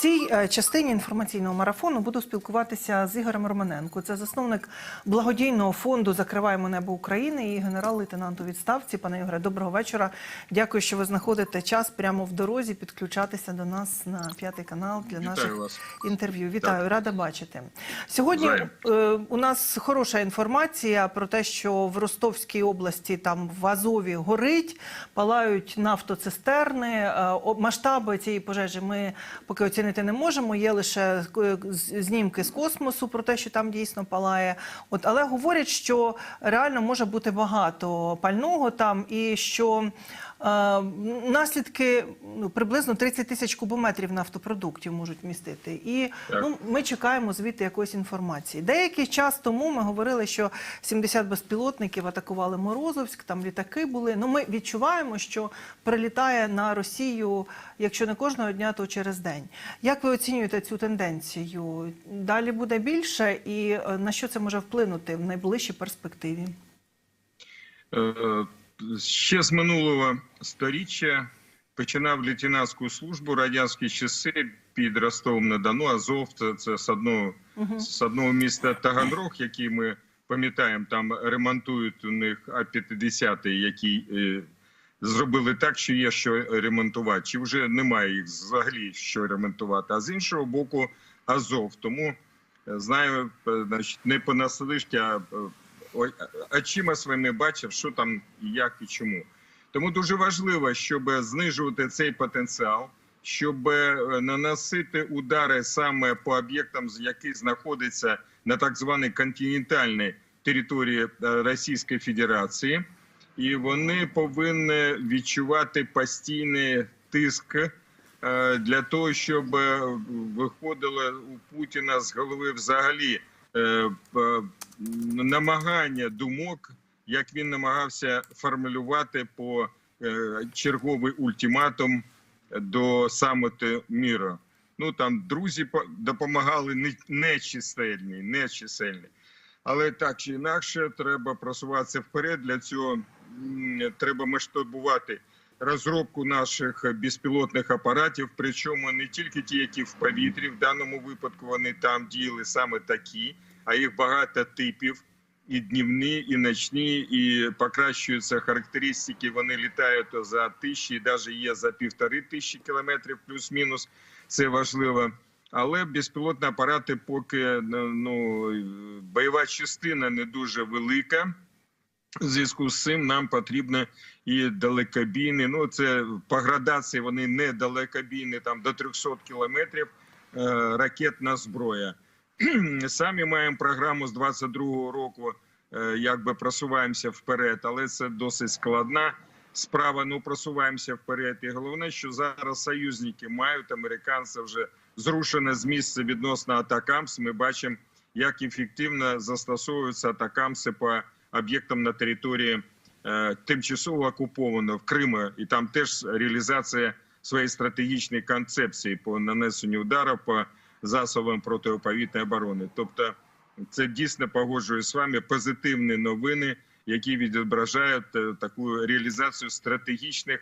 цій е, частині інформаційного марафону буду спілкуватися з Ігорем Романенко. Це засновник благодійного фонду Закриваємо небо України і генерал-лейтенант у відставці. Пане Ігоре, доброго вечора. Дякую, що ви знаходите час прямо в дорозі підключатися до нас на п'ятий канал для Вітаю наших вас. інтерв'ю. Вітаю, рада бачити. Сьогодні Взаєм. е, у нас хороша інформація про те, що в Ростовській області там в Азові горить, палають нафтоцистерни. Е, Масштаби цієї пожежі ми поки оцінити не можемо. Є лише е, знімки з космосу про те, що там дійсно палає. От, але говорять, що реально може бути багато пального там і що. Е, наслідки ну, приблизно 30 тисяч кубометрів нафтопродуктів можуть містити. І ну, ми чекаємо звідти якоїсь інформації. Деякий час тому ми говорили, що 70 безпілотників атакували Морозовськ, там літаки були. Ну, ми відчуваємо, що прилітає на Росію, якщо не кожного дня, то через день. Як ви оцінюєте цю тенденцію? Далі буде більше, і е, на що це може вплинути в найближчій перспективі? Ще з минулого сторіччя починав лейтенантську службу радянські часи під Ростовом на Дону. Азов це, це з одного з одного міста Таганрог, який ми пам'ятаємо, там ремонтують у них А-50, який е, зробили так, що є що ремонтувати. Чи вже немає їх взагалі що ремонтувати? А з іншого боку, Азов. Тому е, знаю, е, значить, не понаслишки, а е, очима своїми бачив, що там, як і чому. Тому дуже важливо, щоб знижувати цей потенціал, щоб е, наносити удари саме по об'єктам, які знаходяться на так званій континентальній території е, Російської Федерації, і вони повинні відчувати постійний тиск е, для того, щоб виходило у Путіна з голови взагалі намагання думок, як він намагався формулювати по е, черговий ультиматум до саміту міру. Ну там друзі по- допомагали не- нечисельні, нечисельні. Але так чи інакше, треба просуватися вперед. Для цього треба масштабувати розробку наших безпілотних апаратів. Причому не тільки ті, які в повітрі, в даному випадку вони там діяли саме такі, а їх багато типів. І днівні, і ночні, і покращуються характеристики. Вони літають за тисячі, і навіть є за півтори тисячі кілометрів, плюс-мінус. Це важливо. Але безпілотні апарати, поки ну бойова частина не дуже велика. В зв'язку з цим нам потрібно і далекобійні. Ну це по градації вони не далекобійні, там до 300 кілометрів е, ракетна зброя. Самі маємо програму з 22-го року, е, якби просуваємося вперед, але це досить складна справа. Ну просуваємося вперед. І головне, що зараз союзники мають американці вже зрушене з місця відносно атакамс. Ми бачимо, як ефективно застосовуються атакамси по об'єктам на території е, тимчасово окупованого Криму, і там теж реалізація своєї стратегічної концепції по нанесенню ударів по засобам протиповітряної оборони. Тобто, це дійсно погоджує з вами позитивні новини, які відображають е, таку реалізацію стратегічних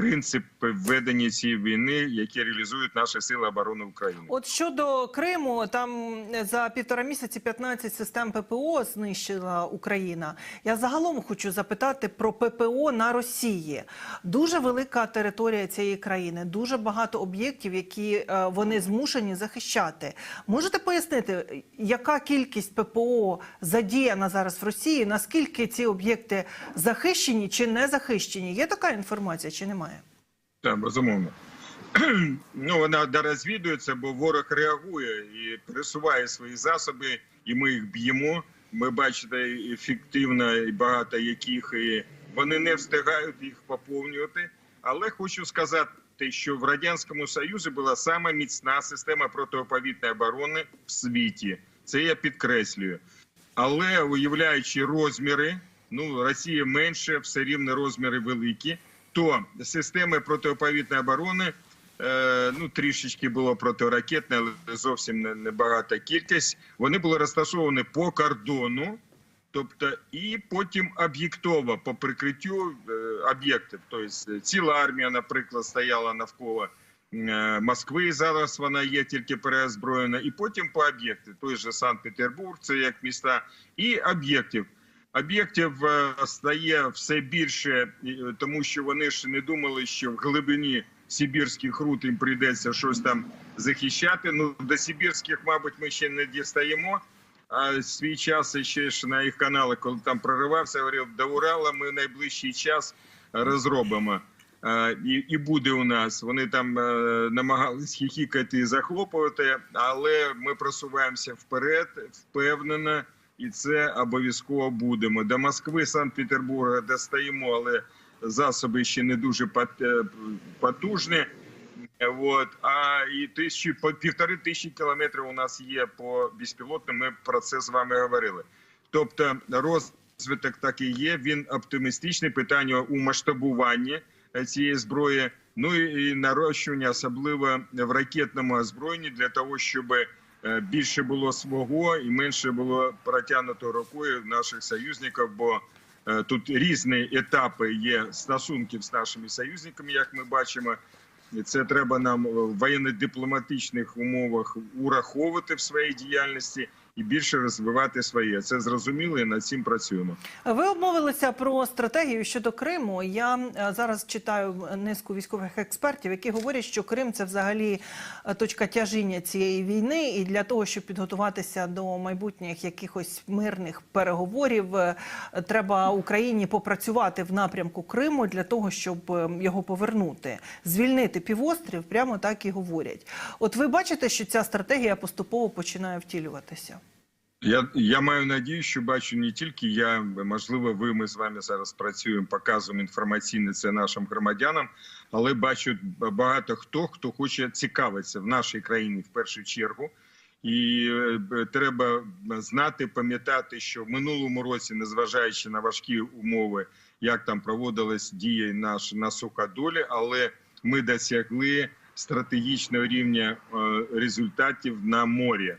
принципів ведення цієї війни, які реалізують наші сили оборони України. От щодо Криму, там за півтора місяці 15 систем ППО знищила Україна. Я загалом хочу запитати про ППО на Росії. Дуже велика територія цієї країни, дуже багато об'єктів, які е, вони змушені захищати. Можете пояснити, яка кількість ППО задіяна зараз в Росії? Наскільки ці об'єкти захищені чи не захищені? Є така інформація чи немає? Так, безумовно. Ну, вона дорозвідується, бо ворог реагує і пересуває свої засоби, і ми їх б'ємо. Ми бачите, ефективно і багато яких і вони не встигають їх поповнювати. Але хочу сказати, що в радянському союзі була сама міцна система протиповітряної оборони в світі. Це я підкреслюю. Але уявляючи розміри, ну Росія менше, все рівно розміри великі. То системи протиповітряної оборони е, ну трішечки було протиракетне, але зовсім не- небагата кількість. Вони були розташовані по кордону, тобто і потім об'єктово по прикриттю е, об'єктів. Тобто ціла армія, наприклад, стояла навколо е, Москви. Зараз вона є тільки переозброєна, і потім по об'єкти. Той же Санкт-Петербург, це як міста, і об'єктів. Об'єктів е, стає все більше, е, тому що вони ж не думали, що в глибині сибірських рут їм прийдеться щось там захищати. Ну до сибірських, мабуть, ми ще не дістаємо. А свій час ще ж на їх каналах, коли там проривався, говорив, до Урала ми в найближчий час розробимо. Е, І, і буде у нас. Вони там намагались хіхікати і захлопувати, але ми просуваємося вперед, впевнено, і це обов'язково будемо. До Москви, Санкт-Петербурга достаємо, але засоби ще не дуже е, потужні. Вот. А і тисячі по півтори тисячі кілометрів у нас є по безпілотним. Ми про це з вами говорили. Тобто розвиток так і є. Він оптимістичний. Питання у масштабуванні е, цієї зброї. Ну і нарощування, особливо в ракетному озброєнні, для того, щоб е, більше було свого і менше було протягнуто рукою наших союзників. Бо е, тут різні етапи є стосунків з нашими союзниками, як ми бачимо. І це треба нам в воєнно-дипломатичних умовах ураховувати в своїй діяльності і більше розвивати своє. Це зрозуміло і над цим працюємо. Ви обмовилися про стратегію щодо Криму. Я е, зараз читаю низку військових експертів, які говорять, що Крим це взагалі е, точка тяжіння цієї війни, і для того, щоб підготуватися до майбутніх якихось мирних переговорів, е, треба Україні попрацювати в напрямку Криму для того, щоб його повернути, звільнити півострів. Прямо так і говорять. От ви бачите, що ця стратегія поступово починає втілюватися. Я, я маю надію, що бачу не тільки я, можливо, ви ми з вами зараз працюємо, показуємо інформаційне це нашим громадянам, але бачу багато хто, хто хоче цікавитися в нашій країні в першу чергу. І е, треба знати, пам'ятати, що в минулому році, незважаючи на важкі умови, як там проводились дії наш на суходолі, але ми досягли стратегічного рівня е, результатів на морі.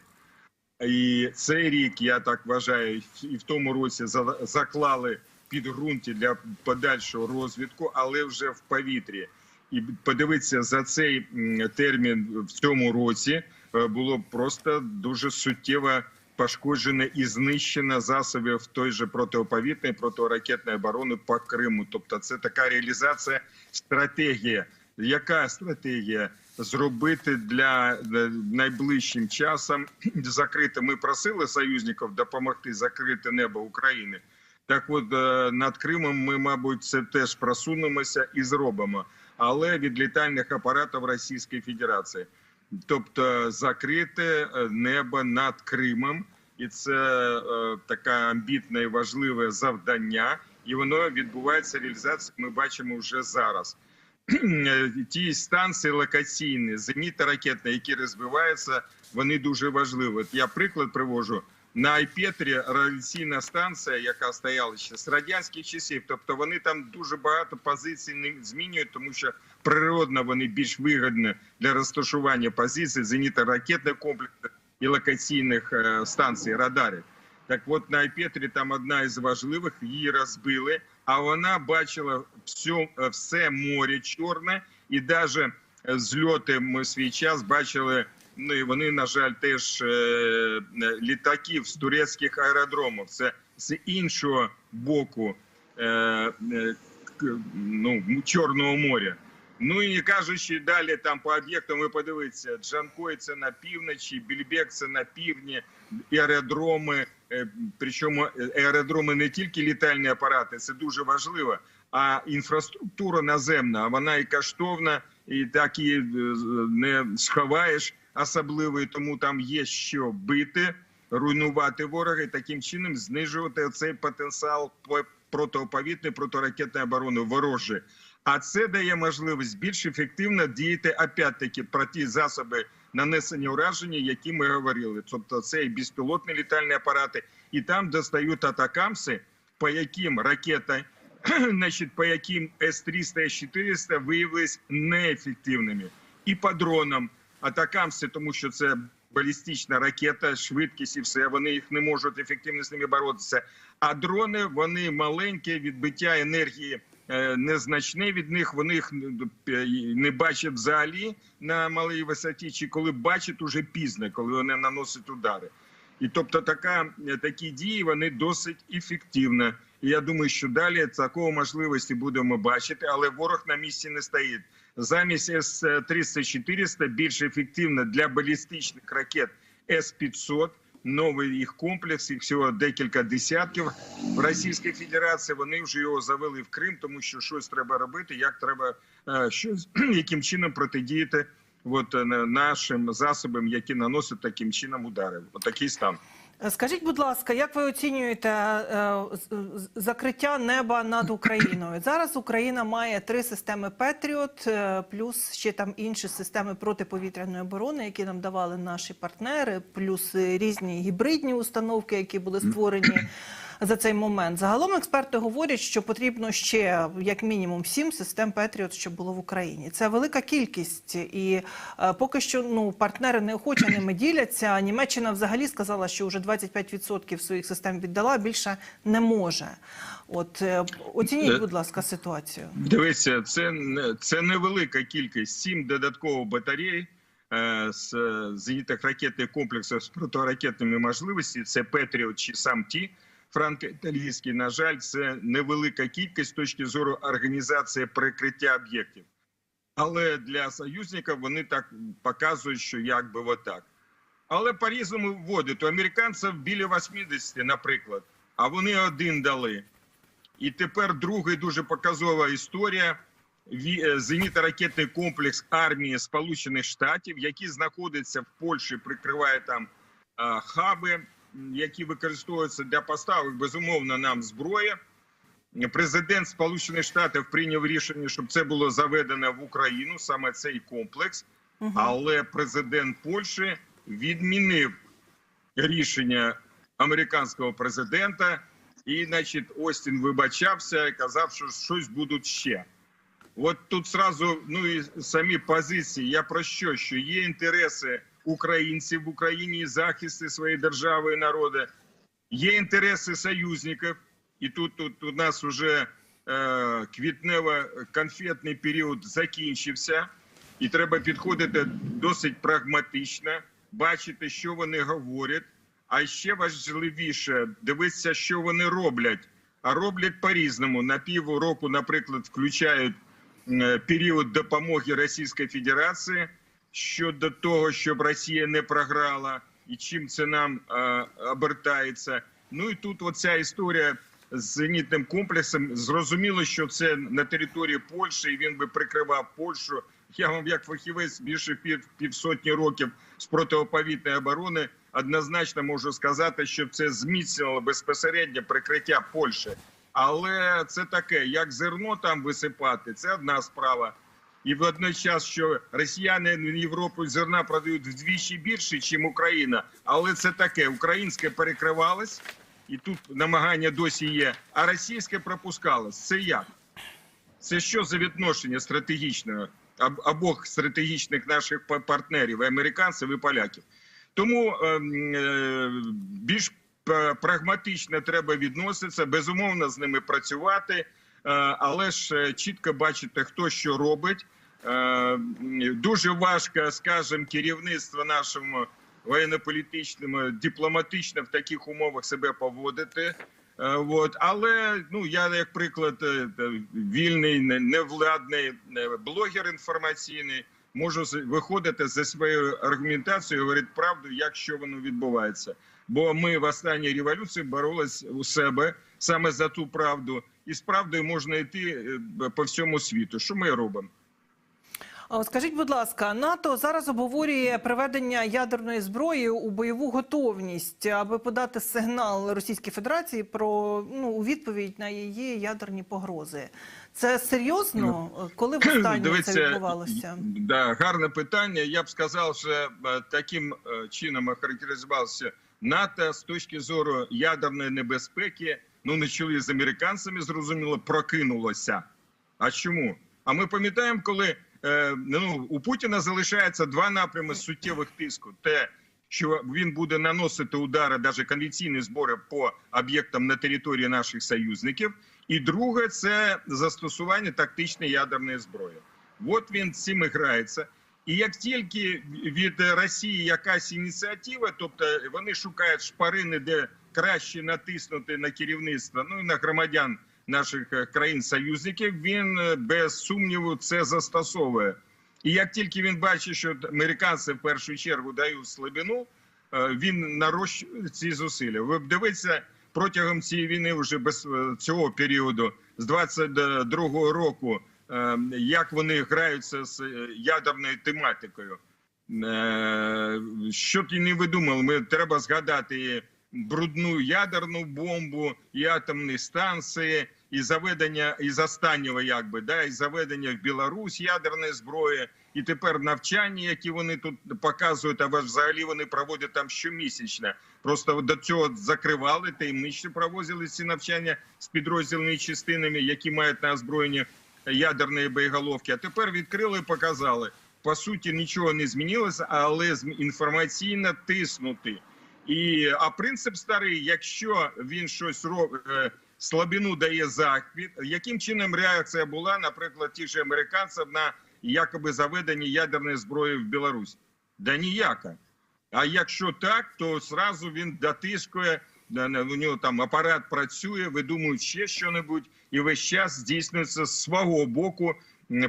І цей рік, я так вважаю, і в тому році заклали підґрунті для подальшого розвитку, але вже в повітрі. І подивитися за цей термін в цьому році е, було просто дуже суттєво пошкоджено і знищено засобів той же протиповітряної, протиракетної оборони по Криму. Тобто, це така реалізація стратегії. Яка стратегія зробити для найближчим часом закрити? Ми просили союзників допомогти закрити небо України. Так, от е, над Кримом ми, мабуть, це теж просунемося і зробимо, але від літальних апаратів Російської Федерації, тобто закрити е, небо над Кримом, і це е, таке амбітне і важливе завдання, і воно відбувається реалізація. Ми бачимо вже зараз. Ті станції локаційні, зенітно-ракетні, які розбиваються, вони дуже важливі. От я приклад привожу. На Айпетрі радіаційна станція, яка стояла ще з радянських часів, тобто вони там дуже багато позицій не змінюють, тому що природно вони більш вигідні для розташування позицій, зенітно-ракетних комплексів і локаційних е, станцій радарів. Так от на Айпетрі там одна із важливих, її розбили, а вона бачила все, все море чорне, і навіть зльоти ми свій час бачили. Ну і вони, на жаль, теж е, літаків з турецьких аеродромів. Це з іншого боку е, е, ну, Чорного моря. Ну і кажучи далі там по об'єктам, ви подивіться, Джанкой це на півночі, Більбек це на півдні, аеродроми. Е, Причому аеродроми не тільки літальні апарати, це дуже важливо. А інфраструктура наземна, вона і коштовна, і так її е, не сховаєш особливо, тому там є що бити, руйнувати ворога і таким чином знижувати цей потенціал по- протиповітряної, протиракетної оборони ворожі. А це дає можливість більш ефективно діяти опять-таки про ті засоби нанесення ураження, які ми говорили. Тобто це і безпілотні літальні апарати, і там достають атакамси, по яким ракета, значить, по яким С-300, С-400 виявились неефективними. І по дронам атакамси, тому що це балістична ракета, швидкість і все. Вони їх не можуть ефективно з ними боротися. А дрони вони маленькі, відбиття енергії е, незначне від них. Вони їх е, не бачать взагалі на малій висоті, чи коли бачать уже пізно, коли вони наносять удари. І тобто така, е, такі дії вони досить ефективні. І я думаю, що далі такої можливості будемо бачити, але ворог на місці не стоїть. Замість С-300-400 більш ефективно для балістичних ракет С-500, новий їх комплекс, їх всього декілька десятків в Російській Федерації. Вони вже його завели в Крим, тому що щось треба робити, як треба е, щось, яким чином протидіяти от, е, нашим засобам, які наносять таким чином удари. Отакий стан. Е, Скажіть, будь ласка, як ви оцінюєте е, закриття неба над Україною? Зараз Україна має три системи Петріот, е, плюс ще там інші системи протиповітряної оборони, які нам давали наші партнери, плюс різні гібридні установки, які були створені. За цей момент загалом експерти говорять, що потрібно ще як мінімум сім систем Петріот, щоб було в Україні. Це велика кількість, і е, поки що ну партнери неохоче ними діляться. Німеччина взагалі сказала, що вже 25% своїх систем віддала, більше не може. От е, оцініть, будь ласка, ситуацію. Дивіться, це не- це невелика кількість. Сім додаткових батарей е, з зенітних ракетних комплексів з протиракетними можливостями. Це Петріот чи сам ті франко-італійський. На жаль, це невелика кількість з точки зору організації прикриття об'єктів. Але для союзників вони так показують, що якби отак. Але по-різному вводять. У американців біля 80, наприклад, а вони один дали. І тепер друга дуже показова історія. Е, Зенітно-ракетний комплекс армії Сполучених Штатів, який знаходиться в Польщі, прикриває там хаби, які використовуються для поставок, безумовно, нам зброї. Президент Сполучених Штатів прийняв рішення, щоб це було заведено в Україну, саме цей комплекс. Але президент Польщі відмінив рішення американського президента, і, значить, Остін вибачався і казав, що щось будуть ще. От тут сразу, ну і самі позиції. Я про що? Що є інтереси українців в Україні, захисти своєї держави і народу, є інтереси союзників, і тут, тут у нас вже е, квітнево-конфетний період закінчився, і треба підходити досить прагматично, бачити, що вони говорять. А ще важливіше дивитися, що вони роблять. А роблять по-різному. На півроку, наприклад, включають е, період допомоги Російської Федерації щодо того, щоб Росія не програла, і чим це нам е, обертається. Ну і тут оця історія з зенітним комплексом. Зрозуміло, що це на території Польщі, і він би прикривав Польщу. Я вам, як фахівець, більше пів півсотні років з протиповітної оборони, однозначно можу сказати, що це зміцнило безпосередньо прикриття Польщі. Але це таке, як зерно там висипати, це одна справа. І водночас, що росіяни в Європу зерна продають вдвічі більше, ніж Україна. Але це таке, українське перекривалось, і тут намагання досі є, а російське пропускалось. Це як? Це що за відношення стратегічного об- обох стратегічних наших партнерів, американців і поляків? Тому ем, е, більш прагматично треба відноситися, безумовно з ними працювати, е, але ж е, чітко бачити, хто що робить. Е, Дуже важко, скажімо, керівництво нашому воєнно-політичному, дипломатично в таких умовах себе поводити. Е, От. Але ну я як приклад е, е, вільний, невладний е, блогер інформаційний, можу виходити за своєю аргументацією, говорити правду, як що воно відбувається. Бо ми в останній революції боролись у себе саме за ту правду, і з правдою можна йти е, по всьому світу. Що ми робимо? Скажіть, будь ласка, НАТО зараз обговорює приведення ядерної зброї у бойову готовність, аби подати сигнал Російській Федерації про ну у відповідь на її ядерні погрози. Це серйозно? Коли востаннє це відбувалося? Да, гарне питання. Я б сказав, що е, таким е, чином охарактеризувався НАТО з точки зору ядерної небезпеки. Ну на чолі з американцями зрозуміло прокинулося. А чому? А ми пам'ятаємо, коли е, ну у Путіна залишається два напрями суттєвих тиску: те, що він буде наносити удари, навіть конвенційні збори по об'єктам на території наших союзників, І друге це застосування тактичної ядерної зброї. От він цим і грається. І як тільки від Росії якась ініціатива, тобто вони шукають шпарини, де краще натиснути на керівництво, ну і на громадян наших е, країн-союзників, він е, без сумніву це застосовує. І як тільки він бачить, що американці в першу чергу дають слабину, е, він нарощує ці зусилля. Ви дивіться протягом цієї війни, вже без цього періоду, з 22-го року, як вони граються з ядерною тематикою. Що і не видумали, ми треба згадати брудну ядерну бомбу, і атомні станції, і заведення із останнього, якби да, і заведення в Білорусь ядерної зброї, і тепер навчання, які вони тут показують, а взагалі вони проводять там щомісячно. Просто до цього закривали таємниче провозили ці навчання з підрозділними частинами, які мають на озброєнні ядерної боєголовки. А тепер відкрили і показали. По суті, нічого не змінилося, але інформаційно тиснути. І а принцип старий: якщо він щось робить, слабину дає захід, яким чином реакція була, наприклад, тих же американців на якоби заведення ядерної зброї в Білорусь? Да ніяка. А якщо так, то зразу він дотискує. У нього там апарат працює, видумують ще що-небудь, і весь час здійснюється з свого боку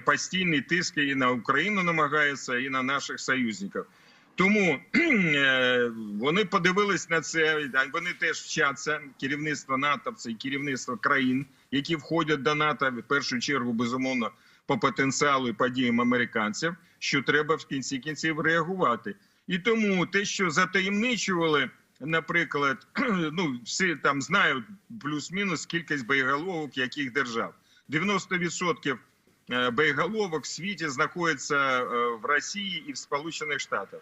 постійний тиск і на Україну намагається, і на наших союзників. Тому е, вони подивились на це. Вони теж вчаться керівництво НАТО, це керівництво країн, які входять до НАТО, в першу чергу, безумовно, по потенціалу і подіям американців, що треба в кінці кінців реагувати. І тому те, що затаємничували, наприклад, ну всі там знають плюс-мінус кількість боєголовок яких держав. 90% е, боєголовок в світі знаходяться е, в Росії і в Сполучених Штатах.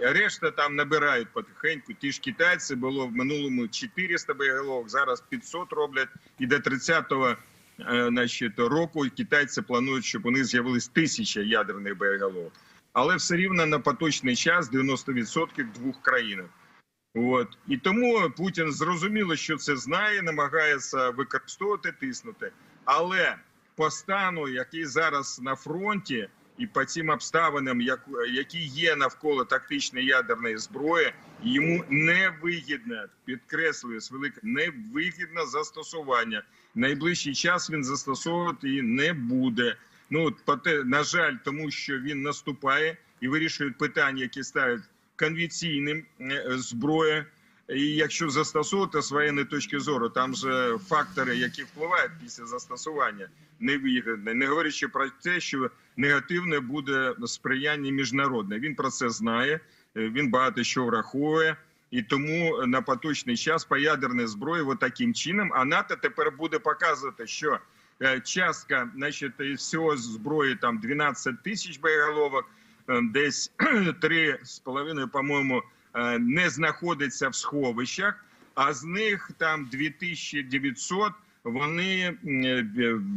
Решта там набирають потихеньку. Ті ж китайці було в минулому 400 боєголовок, зараз 500 роблять. І до 30-го е, року китайці планують, щоб у них з'явились тисяча ядерних боєголовок. Але все рівно на поточний час 90% в двох країнах. От і тому Путін зрозуміло, що це знає, намагається використовувати, тиснути. Але по стану, який зараз на фронті, і по цим обставинам, як, які є навколо тактичної ядерної зброї, йому невигідно, підкреслюю з велике невигідно застосування. Найближчий час він застосовувати її не буде. Ну поте, на жаль, тому що він наступає і вирішує питання, які ставлять конвенційним е, зброєю. І якщо застосовувати з воєнної точки зору, там же фактори, які впливають після застосування, невигідні. Не говорячи про те, що негативне буде сприяння міжнародне. Він про це знає, е, він багато що враховує. І тому на поточний час по ядерній зброї от таким чином, а НАТО тепер буде показувати, що е, частка значить, всього зброї там 12 тисяч боєголовок, е, десь 3,5, по-моєму, не знаходиться в сховищах, а з них там 2900 вони е,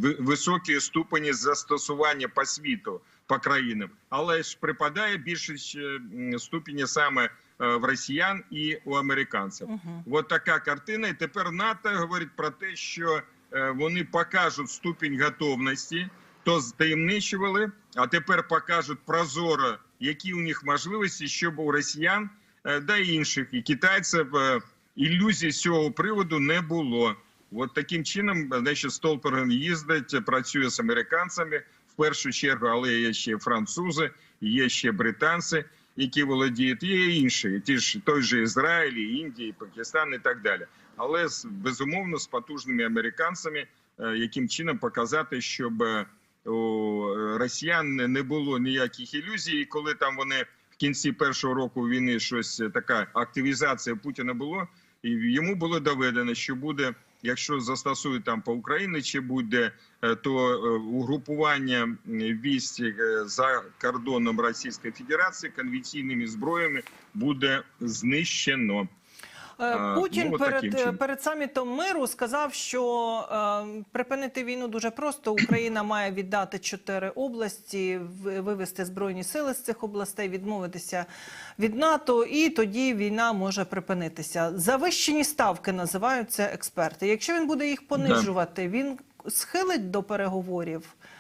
в- високі ступені застосування по світу, по країнам. Але ж припадає більшість е, ступені саме е, в росіян і у американців. Мгм. От така картина. І тепер НАТО говорить про те, що е, вони покажуть ступінь готовності, то затаємничували, а тепер покажуть прозоро, які у них можливості, щоб у росіян е, да і інших і китайців е, ілюзій з цього приводу не було. От таким чином, значить, Столперген їздить, працює з американцями в першу чергу, але є ще французи, є ще британці, які володіють, є інші, ті ж той же Ізраїль, і Індія, і Пакистан і так далі. Але безумовно з потужними американцями, е, яким чином показати, щоб е, у росіян не- було ніяких ілюзій, коли там вони кінці першого року війни щось е, така активізація Путіна було, і йому було доведено, що буде, якщо застосують там по Україні чи буде, е, то е, угрупування військ за кордоном Російської Федерації конвенційними зброями буде знищено. Е, Путін ну, перед, перед самітом миру сказав, що е, припинити війну дуже просто. Україна має віддати чотири області, вивести збройні сили з цих областей, відмовитися від НАТО, і тоді війна може припинитися. Завищені ставки називають це експерти. Якщо він буде їх понижувати, він схилить до переговорів. Е,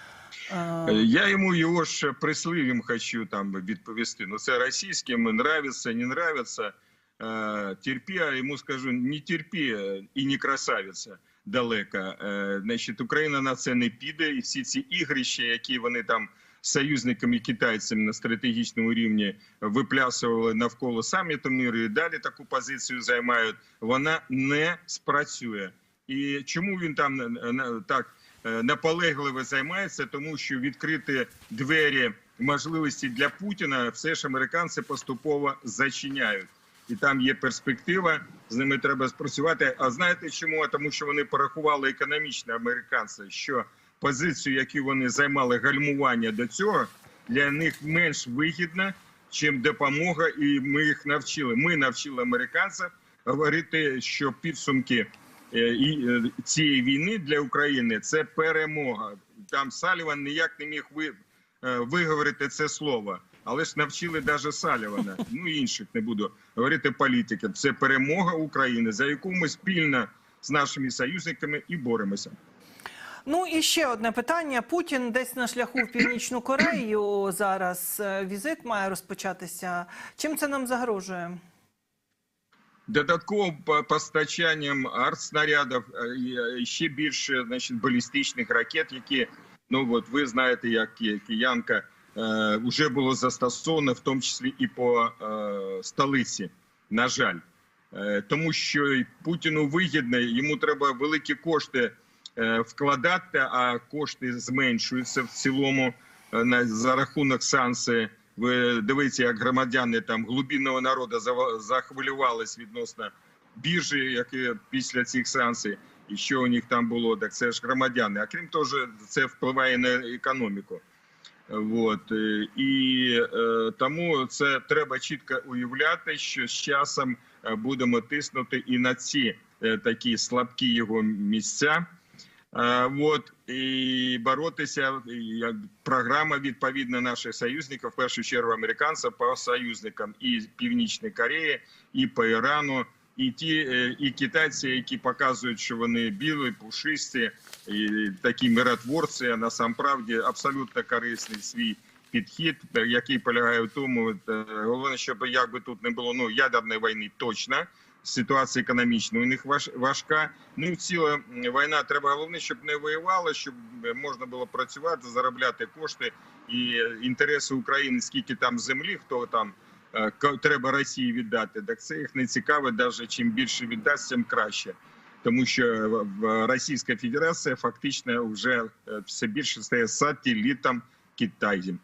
Е, Я йому його ж прислів'ям хочу там відповісти. Ну це російським нравится, не нравится. Е, Терпі, а йому скажу, не терпі е, і не красавиця далеко. Е, Значить, Україна на це не піде, і всі ці ігрища, які вони там союзниками китайцями на стратегічному рівні виплясували навколо саміту миру і далі таку позицію займають, вона не спрацює. І чому він там е, так е, наполегливо займається, тому що відкрити двері можливості для Путіна все ж американці поступово зачиняють. І там є перспектива, з ними треба спрацювати. А знаєте чому? Тому що вони порахували економічно американці, що позицію, яку вони займали гальмування до цього, для них менш вигідна, чим допомога, і ми їх навчили. Ми навчили американців говорити, що підсумки е, е, цієї війни для України це перемога. Там Саліван ніяк не міг е, виговорити це слово. Але ж навчили навіть Салівана, ну і інших не буду говорити політиків. Це перемога України, за яку ми спільно з нашими союзниками і боремося. Ну і ще одне питання. Путін десь на шляху в Північну Корею зараз е, візит має розпочатися. Чим це нам загрожує? Додатково по- постачанням артснарядів е, і, е, ще більше значить, балістичних ракет, які ну от ви знаєте, як киянка вже було застосовано, в тому числі і по е, столиці. На жаль, е, тому що Путіну вигідно, йому треба великі кошти е, вкладати, а кошти зменшуються в цілому е, за рахунок санкцій. Ви дивіться, як громадяни там глубинного народу захвилювались відносно біржі, які після цих санкцій, і що у них там було, так це ж громадяни. А крім того, це впливає на економіку. От е, і е, тому це треба чітко уявляти, що з часом е, будемо тиснути і на ці е, такі слабкі його місця. Е, От і боротися. Програма відповідна наших союзників, в першу чергу американців по союзникам і Північної Кореї, і по Ірану, і ті е, і китайці, які показують, що вони білі, пушисті, і такі миротворці. А насамправді абсолютно корисний свій підхід, який полягає в тому, е, головне, щоб як би тут не було ну ядерної війни, точно ситуація економічна у них важ, важка. Ну і ціла війна треба головне, щоб не воювали, щоб е, можна було працювати, заробляти кошти і інтереси України, скільки там землі, хто там треба Росії віддати. Так це їх не цікаво, навіть чим більше віддасть, тим краще. Тому що Російська Федерація фактично вже е, все більше стає сателітом Китаю.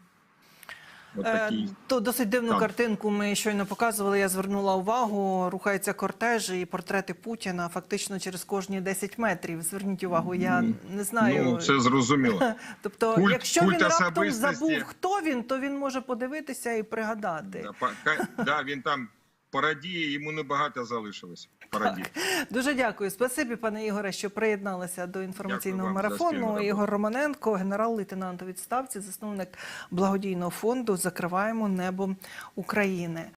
Е. То досить дивну там. картинку ми щойно показували. Я звернула увагу. Рухаються кортежі і портрети Путіна фактично через кожні 10 метрів. Зверніть увагу, я не знаю. Ну, це зрозуміло. Тобто, Культ- якщо культ він раптом забув, хто він, то він може подивитися і пригадати. Да, да, він там парадіє, йому небагато залишилось. Парадіє. Дуже дякую. Спасибі, пане Ігоре, що приєдналися до інформаційного марафону. Ігор Романенко, генерал-лейтенант у відставці, засновник благодійного фонду Закриваємо небо України.